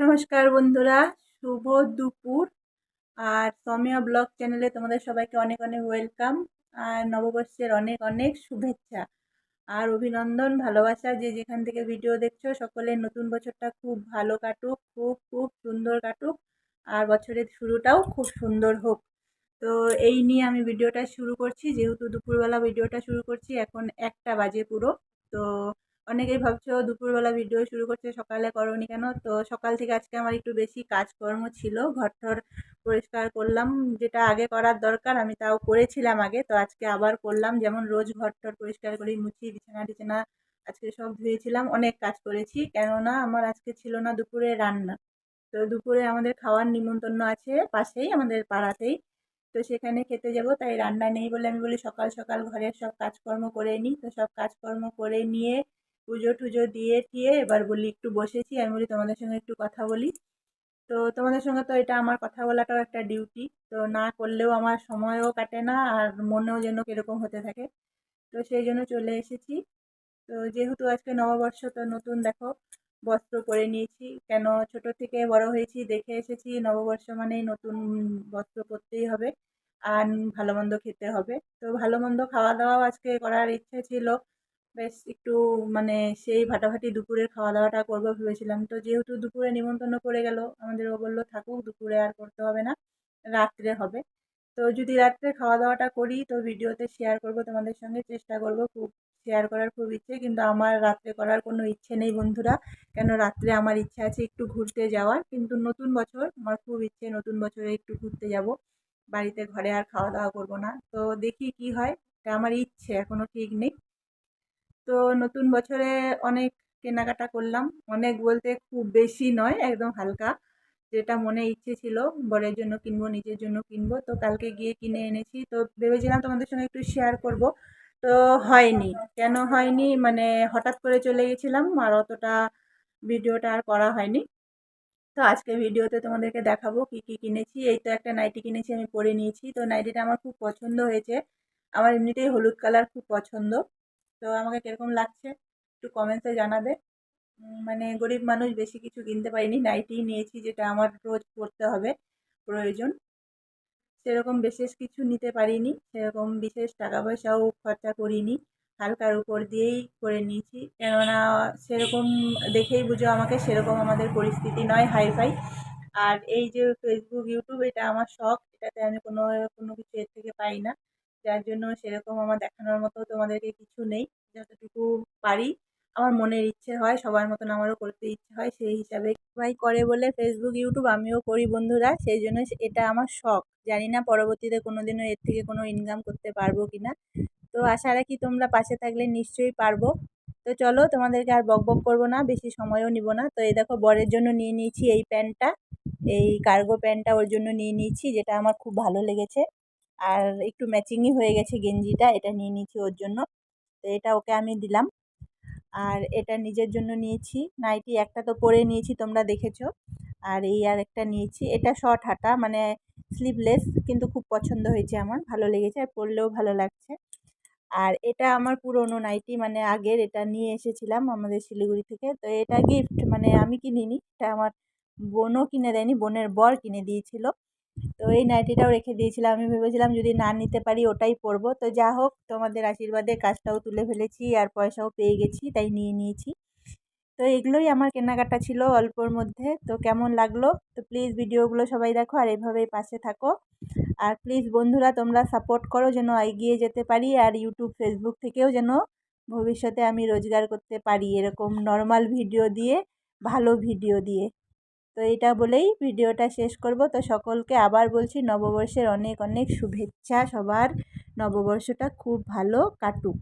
নমস্কার বন্ধুরা, শুভ দুপুর। আর সমিয়া ব্লগ চ্যানেলে তোমাদের সবাইকে অনেক অনেক ওয়েলকাম। আর নববর্ষের অনেক অনেক শুভেচ্ছা আর অভিনন্দন, ভালোবাসা। যে যেখান থেকে ভিডিও দেখছ, সকলের নতুন বছরটা খুব ভালো কাটুক, খুব খুব সুন্দর কাটুক। আর বছরের শুরুটাও খুব সুন্দর হোক। তো এই নিয়ে আমি ভিডিওটা শুরু করছি। যেহেতু দুপুরবেলা ভিডিওটা শুরু করছি, এখন একটা বাজে পুরো। তো অনেকেই ভাবছ দুপুরবেলা ভিডিও শুরু করছে সকালে করনি কেন? তো সকাল থেকে আজকে আমার একটু বেশি কাজকর্ম ছিল ঘর ঠর পরিষ্কার করলাম, যেটা আগে করার দরকার, আমি তাও করেছিলাম আগে, তো আজকে আবার করলাম। যেমন রোজ ঘর ঠর পরিষ্কার করি, মুছি, বিছানা টিছানা আজকে সব ধুয়েছিলাম, অনেক কাজ করেছি, কেননা আমার আজকে ছিল না দুপুরে রান্না। তো দুপুরে আমাদের খাওয়ার নিমন্ত্রণ আছে পাশেই, আমাদের পাড়াতেই। তো সেখানে খেতে যাব, তাই রান্না নেই বলে আমি বলি সকাল সকাল ঘরের সব কাজকর্ম করে নিই। তো সব কাজকর্ম করে নিয়ে পুজো টুজো দিয়ে টিয়ে এবার বলি একটু বসেছি। আমি বলি, তোমাদের সঙ্গে একটু কথা বলি। তো তোমাদের সঙ্গে তো এটা আমার কথা বলাটাও একটা ডিউটি তো না করলেও আমার সময়ও কাটে না আর মনেও যেন কীরকম হতে থাকে। তো সেই জন্য চলে এসেছি। তো যেহেতু আজকে নববর্ষ, তো নতুন দেখো, বস্ত্র পরে নিয়েছি। কেন ছোট থেকে বড় হয়েছি, দেখে এসেছি নববর্ষ মানেই নতুন বস্ত্র পরতেই হবে আর ভালো মন্দ খেতে হবে। তো ভালো মন্দ খাওয়া দাওয়াও আজকে করার ইচ্ছে ছিল। বেশ একটু মানে সেই ফাটাফাটি দুপুরের খাওয়া দাওয়াটা করব ভেবেছিলাম। তো যেহেতু দুপুরে নিমন্ত্রণ পড়ে গেল, আমাদের ও বলল, থাকুক, দুপুরে আর করতে হবে না, রাত্রে হবে। তো যদি রাত্রে খাওয়া দাওয়াটা করি, তো ভিডিওতে শেয়ার করব, তোমাদের সঙ্গে চেষ্টা করব খুব শেয়ার করার খুব ইচ্ছে, কিন্তু আমার রাত্রে করার কোনো ইচ্ছে নেই বন্ধুরা। কেন রাত্রে আমার ইচ্ছে আছে একটু ঘুরতে যাওয়ার, কিন্তু নতুন বছর, আমার খুব ইচ্ছে নতুন বছরে একটু ঘুরতে যাব। বাড়িতে ঘরে আর খাওয়া দাওয়া করব না। তো দেখি কি হয় আমার ইচ্ছে এখনও ঠিক নেই। তো নতুন বছরে অনেক কেনাকাটা করলাম। অনেক বলতে খুব বেশি নয়, একদম হালকা। যেটা মনে ইচ্ছে ছিল, বরের জন্য কিনবো, নিজের জন্য কিনবো। তো কালকে গিয়ে কিনে এনেছি। তো ভেবেছিলাম তোমাদের সঙ্গে একটু শেয়ার করব। তো হয়নি। কেন হয়নি? মানে হঠাৎ করে চলে গেছিলাম আর অতটা ভিডিওটা আর করা হয়নি। তো আজকে ভিডিওতে তোমাদেরকে দেখাবো কি কি কিনেছি। এই তো একটা নাইটি কিনেছি, আমি পরে নিয়েছি। তো নাইটিটা আমার খুব পছন্দ হয়েছে। আমার এমনিতেই হলুদ কালার খুব পছন্দ। তো আমাকে কীরকম লাগছে? একটু কমেন্টসে জানাবে। মানে গরিব মানুষ বেশি কিছু কিনতে পারিনি। নাইটিই নিয়েছি যেটা আমার রোজ পরতে হবে, প্রয়োজন। সেরকম বিশেষ কিছু নিতে পারিনি। সেরকম বিশেষ টাকা পয়সাও খরচা করিনি। হালকার উপর দিয়েই করে নিয়েছি। কেননা সেরকম দেখেই বুঝো আমাকে সেরকম আমাদের পরিস্থিতি নয় হাইফাই। আর এই যে ফেসবুক ইউটিউব এটা আমার শখ। এটাতে আমি কোনো কোনো কিছু এর থেকে পাই না। যার জন্য সেরকম আমার দেখানোর মতো তোমাদেরকে কিছু নেই, যতটুকু পারি। আমার মনের ইচ্ছে হয়, সবার মতন আমারও করতে ইচ্ছে হয়, সেই হিসাবে সবাই করে বলে ফেসবুক ইউটিউব আমিও করি বন্ধুরা, সেই জন্য এটা আমার শখ। জানি না পরবর্তীতে কোনো দিনও এর থেকে কোনো ইনকাম করতে পারব কি না। তো আশা রাখি তোমরা পাশে থাকলে নিশ্চয়ই পারব। তো চলো, তোমাদেরকে আর বক বক করব না, বেশি সময়ও নিব না। তো এই দেখো, বরের জন্য নিয়ে নিয়েছি এই প্যান্টটা, এই কার্গো প্যান্টটা ওর জন্য নিয়ে নিয়েছি, যেটা আমার খুব ভালো লেগেছে। আর একটু ম্যাচিংই হয়ে গেছে গেঞ্জিটা, এটা নিয়ে নিয়েছি ওর জন্য। তো এটা ওকে আমি দিলাম। আর এটা নিজের জন্য নিয়েছি। নাইটি একটা তো পরে নিয়েছি, তোমরা দেখেছ। আর এই আর একটা নিয়েছি। এটা শর্ট হাতা মানে স্লিভলেস কিন্তু খুব পছন্দ হয়েছে আমার। ভালো লেগেছে আর পরলেও ভালো লাগছে। আর এটা আমার পুরনো নাইটি মানে আগের। এটা নিয়ে এসেছিলাম আমাদের শিলিগুড়ি থেকে। তো এটা গিফট মানে আমি কিনিনি। এটা আমার বোনও কিনে দেয়নি, বোনের বর কিনে দিয়েছিল। তো এই নাইটিটাও রেখে দিয়েছিলাম। আমি ভেবেছিলাম যদি না নিতে পারি ওটাই পরবো। তো যা হোক, তোমাদের আশীর্বাদে কাজটাও তুলে ফেলেছি আর পয়সাও পেয়ে গেছি, তাই নিয়ে নিয়েছি। তো এগুলোই আমার কেনাকাটা ছিল অল্পর মধ্যে। তো কেমন লাগল? তো প্লিজ ভিডিওগুলো সবাই দেখো আর এভাবেই পাশে থাকো। আর প্লিজ বন্ধুরা, তোমরা সাপোর্ট করো যেন এগিয়ে যেতে পারি আর ইউটিউব ফেসবুক থেকেও যেন ভবিষ্যতে আমি রোজগার করতে পারি এরকম নর্মাল ভিডিও দিয়ে, ভালো ভিডিও দিয়ে। তো এটা বলেই ভিডিওটা শেষ করব। তো সকলকে আবার বলছি, নববর্ষের অনেক অনেক শুভেচ্ছা। সবার নববর্ষটা খুব ভালো কাটুক।